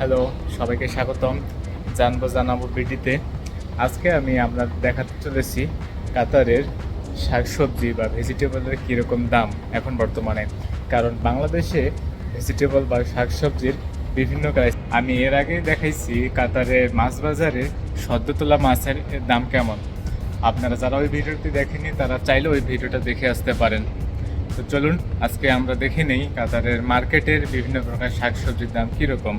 Hello, সবাইকে স্বাগতম জানব, জানাব বিডিতে। আজকে আমি আপনার দেখাতে চলেছি কাতারের শাকসবজি বা ভেজিটেবলের কীরকম দাম এখন বর্তমানে। কারণ বাংলাদেশে ভেজিটেবল বা শাকসবজির বিভিন্ন প্রাইস আমি এর আগে দেখাইছি কাতারের মাছ বাজারে সদ্য তোলা মাছের দাম কেমন। আপনারা যারা ওই ভিডিওটি দেখেনি তারা চাইলে ওই ভিডিওটা দেখে আসতে পারেন। তো চলুন, আজকে আমরা দেখে নেই কাতারের মার্কেটের বিভিন্ন প্রকার শাকসবজির দাম কীরকম।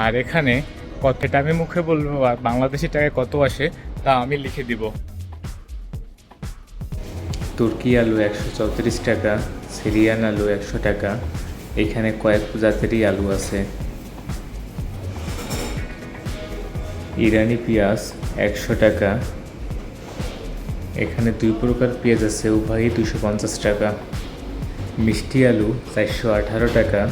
আর এখানে কতটা আমি মুখে বলব, আর বাংলাদেশি টাকায় কত আসে তা আমি লিখে দিব। তুর্কি আলু একশো চৌত্রিশ টাকা, সিরিয়ান আলু একশো টাকা, এখানে কয়েক জাতেরই আলু আছে। ইরানি পেঁয়াজ একশো টাকা, এখানে দুই প্রকার পেঁয়াজ আছে, উভয়ই দুশো পঞ্চাশ টাকা। মিষ্টি আলু চারশো আঠারো টাকা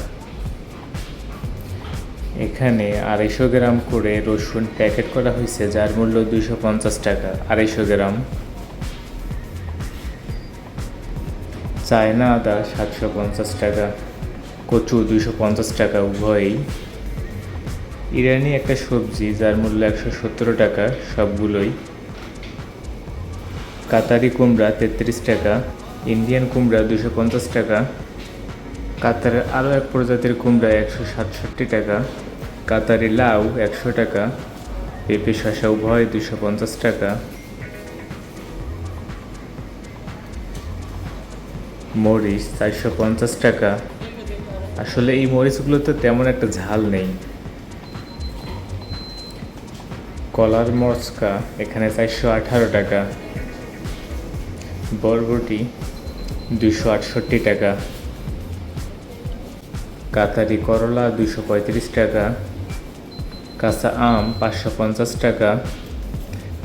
এখানে আড়াইশো গ্রাম করে রসুন প্যাকেট করা হয়েছে, যার মূল্য দুইশো পঞ্চাশ টাকা। আড়াইশো গ্রাম। চায়না আদা সাতশো পঞ্চাশ টাকা, কচু দুইশো পঞ্চাশ টাকা, উভয়ই। ইরানি একটা সবজি, যার মূল্য একশো সত্তর টাকা, সবগুলোই। কাতারি কুমড়া তেত্রিশ টাকা, ইন্ডিয়ান কুমড়া দুশো পঞ্চাশ টাকা, কাতারের আরও এক প্রজাতির কুমড়া একশো সাতষট্টি টাকা কাতারি লাউ একশো টাকা, পেঁপে শসা উভয় দুশো পঞ্চাশ টাকা। মরিচ চারশো পঞ্চাশ টাকা। আসলে এই মরিচগুলোতে তেমন একটা ঝাল নেই। কলার মরচকা এখানে চারশো আঠারো টাকা। বরবটি দুশো আটষট্টি টাকা। কাতারি করলা দুশো পঁয়ত্রিশ টাকা। কাঁচা আম পাঁচশো পঞ্চাশ টাকা,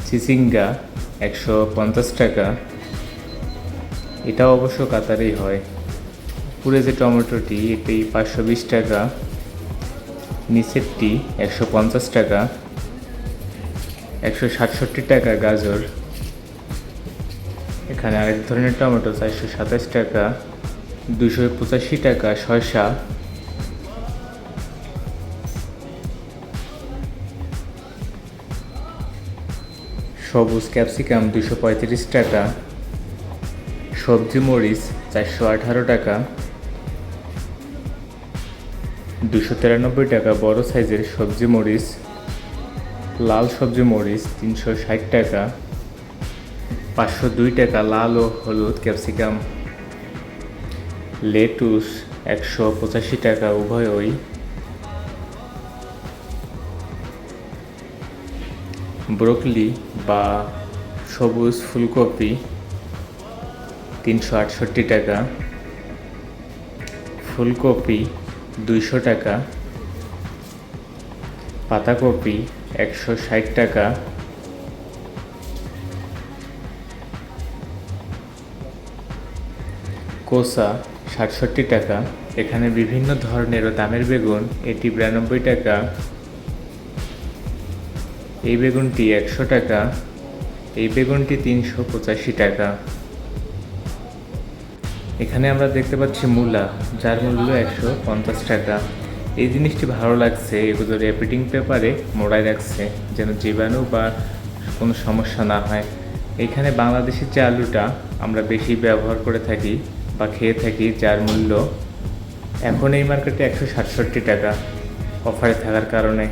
চিচিঙ্গা একশো পঞ্চাশ টাকা। এটা অবশ্য কাতারেই হয়। পুরে যে টমেটোটি এটি পাঁচশো বিশ টাকা। নিচেরটি একশো পঞ্চাশ টাকা। একশো সাতষট্টি টাকা গাজর। এখানে আরেক ধরনের টমেটো চারশো সাতাশ টাকা। দুশো পঁচাশি টাকা শসা। সবুজ ক্যাপসিকাম দুশো পঁয়ত্রিশ টাকা, সবজি মরিচ চারশো আঠারো টাকা দুশো তিরানব্বই টাকা বড় সাইজের সবজি মরিচ, লাল সবজি মরিচ তিনশো ষাট টাকা, পাঁচশো দুই টাকা লাল ও হলুদ ক্যাপসিকাম, লেটুস একশো পঁচাশি টাকা উভয়ই। ব্রোকলি বা সবুজ ফুলকপি তিনশো আটষট্টি টাকা, ফুলকপি দুইশো টাকা, পাতাকপি একশো ষাট টাকা, কোসা সাতষট্টি টাকা। এখানে বিভিন্ন ধরনের দামের বেগুন, এটি বিরানব্বই টাকা। এই বেগুনটি একশো টাকা, এই বেগুনটি তিনশো পঁচাশি টাকা। এখানে আমরা দেখতে পাচ্ছি মূলা, যার মূল্য একশো পঞ্চাশ টাকা। এই জিনিসটি ভালো লাগছে এগুলো র্যাপিডিং পেপারে মোড়ায় রাখছে, যেন জীবাণু বা কোনো সমস্যা না হয়। এখানে বাংলাদেশের যে আলুটা আমরা বেশি ব্যবহার করে থাকি বা খেয়ে থাকি, যার মূল্য এখন এই মার্কেটে একশো সাতষট্টি টাকা অফারে থাকার কারণে।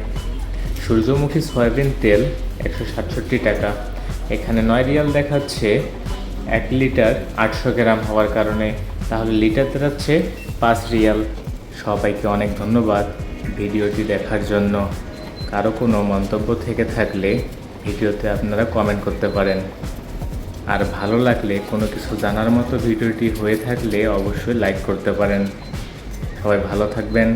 সূর্যমুখী সয়াবিন তেল একশো সাতষট্টি টাকা। এখানে নয় রিয়াল দেখাচ্ছে এক লিটার আটশো গ্রাম হওয়ার কারণে। তাহলে লিটার দাঁড়াচ্ছে পাঁচ রিয়াল। সবাইকে অনেক ধন্যবাদ ভিডিওটি দেখার জন্য। কারও কোনো মন্তব্য থেকে থাকলে ভিডিওতে আপনারা কমেন্ট করতে পারেন। আর ভালো লাগলে, কোনো কিছু জানার মতো ভিডিওটি হয়ে থাকলে অবশ্যই লাইক করতে পারেন। সবাই ভালো থাকবেন।